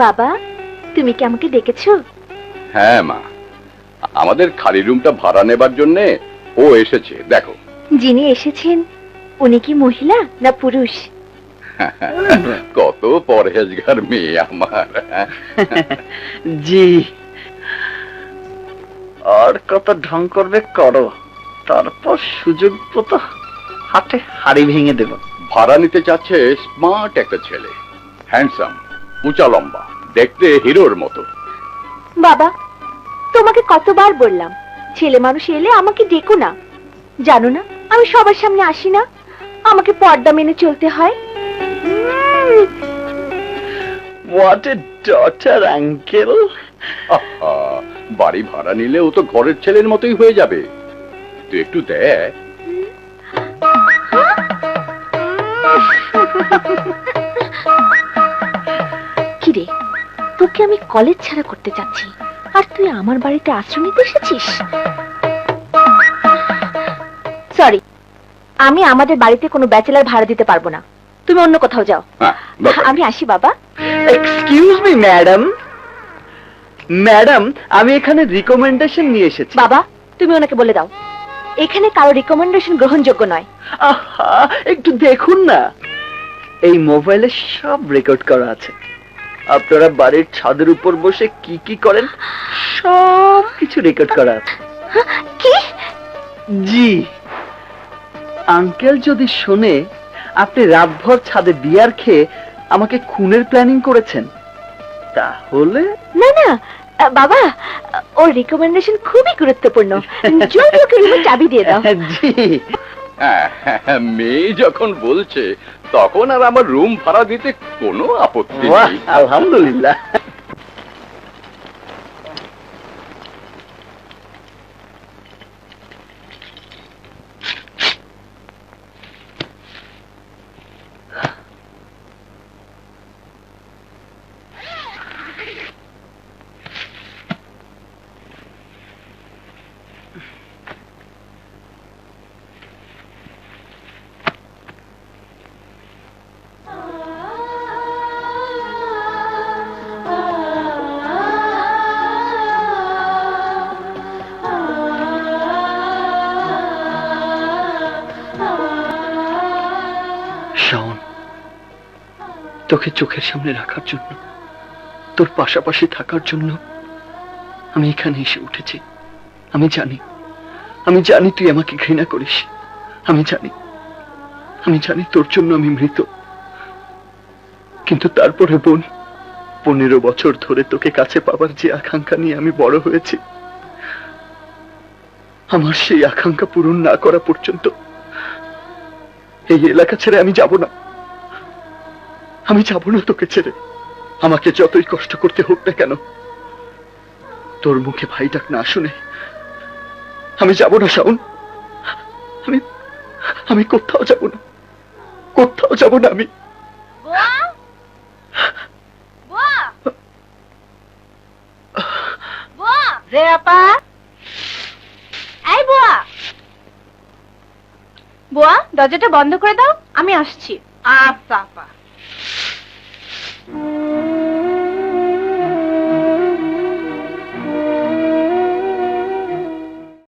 বাবা তুমি কি আমাকে ডেকেছো? হ্যাঁ মা। আমাদের খালি রুমটা ভাড়া নেবার জন্যে ও এসেছে দেখো। যিনি এসেছেন উনি কি মহিলা না পুরুষ? কত পরহেজগার মেয়ে আমার। জি। আর কত ঢং করবে করো তারপর সুযোগ মতো হাতে হাড়ি ভেঙে দেব। ভাড়া নিতে চাচ্ছে স্মার্ট একটা ছেলে হ্যান্ডসাম উঁচা লম্বা দেখতে হিরোর মতো। বাবা তোমাকে কতবার বললাম ছেলে মানুষ এলে আমাকে ডেকো না। জানো না আমি সবার সামনে আসি না আমাকে পর্দা মেনে চলতে হয়। হোয়াট এ ডটার আঙ্কেল বাড়ি ভাড়া নিলে ও তো ঘরের ছেলের মতোই হয়ে যাবে। তুই একটু দেখ। কিরে তোকে আমি কলেজ ছাড়া করতে চাচ্ছি। আর তুই আমার বাড়িতে আশ্রয় নিতে এসেছিস? সরি আমি আমাদের বাড়িতে কোনো ব্যাচেলার ভাড়া দিতে পারব না। তুমি অন্য কোথাও যাও। হ্যাঁ। আমি আসি বাবা। এক্সকিউজ মি ম্যাডাম ম্যাডাম আমি এখানে রিকমেন্ডেশন নিয়ে এসেছি। বাবা তুমি ওনাকে বলে দাও। এখানে কারও রিকমেন্ডেশন গ্রহণযোগ্য নয়। আহা একটু দেখুন না। এই মোবাইলে সব রেকর্ড করা আছে। আপনারা বাড়ির ছাদের উপর বসে কি কি করেন? সব কিছু রেকর্ড করা কি? জি। আঙ্কেল যদি শোনে আপনি রাতভর ছাদে বিয়ার খেয়ে আমাকে খুনের প্ল্যানিং করেছেন তাহলে না না বাবা ওর রিকমেন্ডেশন খুবই গুরুত্বপূর্ণ। জলদি ওকে রুমের চাবি দিয়ে দাও। জি। মেয়ে যখন বলছে তখন আর আমার রুম ভাড়া দিতে কোনো আপত্তি নেই। আলহামদুলিল্লাহ। তোকে চোখের সামনে রাখার জন্য, তোর পাশাপাশি থাকার জন্য আমি এখানে এসে উঠেছি। আমি জানি আমি জানি তুই আমাকে ঘৃণা করিস। আমি জানি আমি জানি তোর জন্য আমি মৃত। কিন্তু তারপরে বোন, পনেরো বছর ধরে তোকে কাছে পাবার যে আকাঙ্ক্ষা নিয়ে আমি বড় হয়েছি, আমার সেই আকাঙ্ক্ষা পূরণ না করা পর্যন্ত এই এলাকা ছেড়ে আমি যাব না। আমি যাব না তোকে ছেড়ে। আমাকে যতই কষ্ট করতে হোক না কেন তোর মুখে ভাই ডাক না শুনে আমি যাব না শাওন। আমি আমি কোথাও যাব না কোথাও যাব না আমি। রে আপা। এই বুয়া। বুয়া দরজাটা বন্ধ করে দাও আমি আসছি। আচ্ছা আপা।